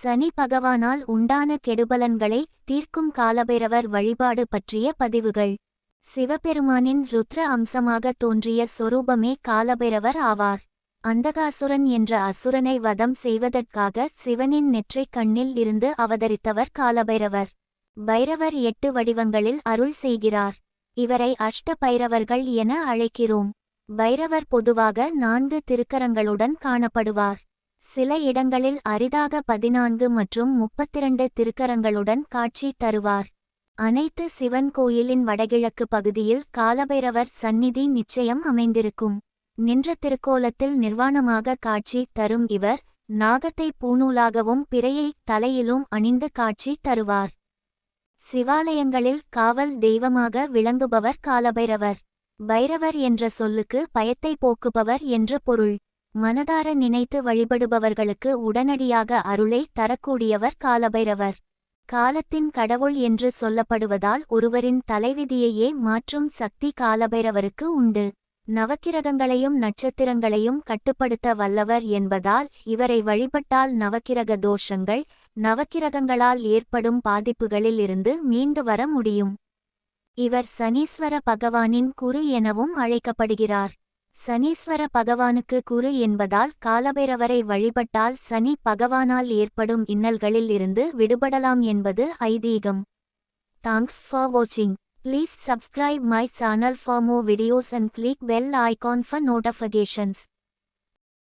சனி பகவானால் உண்டான கெடுபலன்களை தீர்க்கும் காலபைரவர் வழிபாடு பற்றிய பதிவுகள். சிவபெருமானின் ருத்ர அம்சமாக தோன்றிய சொரூபமே காலபைரவர் ஆவார். அந்தகாசுரன் என்ற அசுரனை வதம் செய்வதற்காக சிவனின் நெற்றைக் கண்ணில் இருந்து அவதரித்தவர் காலபைரவர். பைரவர் எட்டு வடிவங்களில் அருள் செய்கிறார். இவரை அஷ்ட பைரவர்கள் என அழைக்கிறோம். பைரவர் பொதுவாக நான்கு திருக்கரங்களுடன் காணப்படுவார். சில இடங்களில் அரிதாக பதினான்கு மற்றும் முப்பத்திரண்டு திருக்கரங்களுடன் காட்சி தருவார். அனைத்து சிவன் கோயிலின் வடகிழக்கு பகுதியில் காலபைரவர் சந்நிதி நிச்சயம் அமைந்திருக்கும். நின்ற திருக்கோலத்தில் நிர்வாணமாக காட்சி தரும் இவர் நாகத்தை பூணூலாகவும் பிறையை தலையிலும் அணிந்து காட்சி தருவார். சிவாலயங்களில் காவல் தெய்வமாக விளங்குபவர் காலபைரவர். பைரவர் என்ற சொல்லுக்கு பயத்தை போக்குபவர் என்று பொருள். மனதார நினைத்து வழிபடுபவர்களுக்கு உடனடியாக அருளை தரக்கூடியவர் காலபைரவர். காலத்தின் கடவுள் என்று சொல்லப்படுவதால் ஒருவரின் தலைவிதியையே மாற்றும் சக்தி காலபைரவருக்கு உண்டு. நவக்கிரகங்களையும் நட்சத்திரங்களையும் கட்டுப்படுத்த வல்லவர் என்பதால் இவரை வழிபட்டால் நவக்கிரக தோஷங்கள் நவக்கிரகங்களால் ஏற்படும் பாதிப்புகளில் இருந்து மீண்டு வர முடியும். இவர் சனீஸ்வர பகவானின் குரு எனவும் அழைக்கப்படுகிறார். சனீஸ்வர பகவானுக்கு குரு என்பதால் காலபைரவரை வழிபட்டால் சனி பகவானால் ஏற்படும் இன்னல்களில் இருந்து விடுபடலாம் என்பது ஐதீகம். தேங்க்ஸ் ஃபார் வாட்சிங் please subscribe my channel for more videos and click bell icon for notifications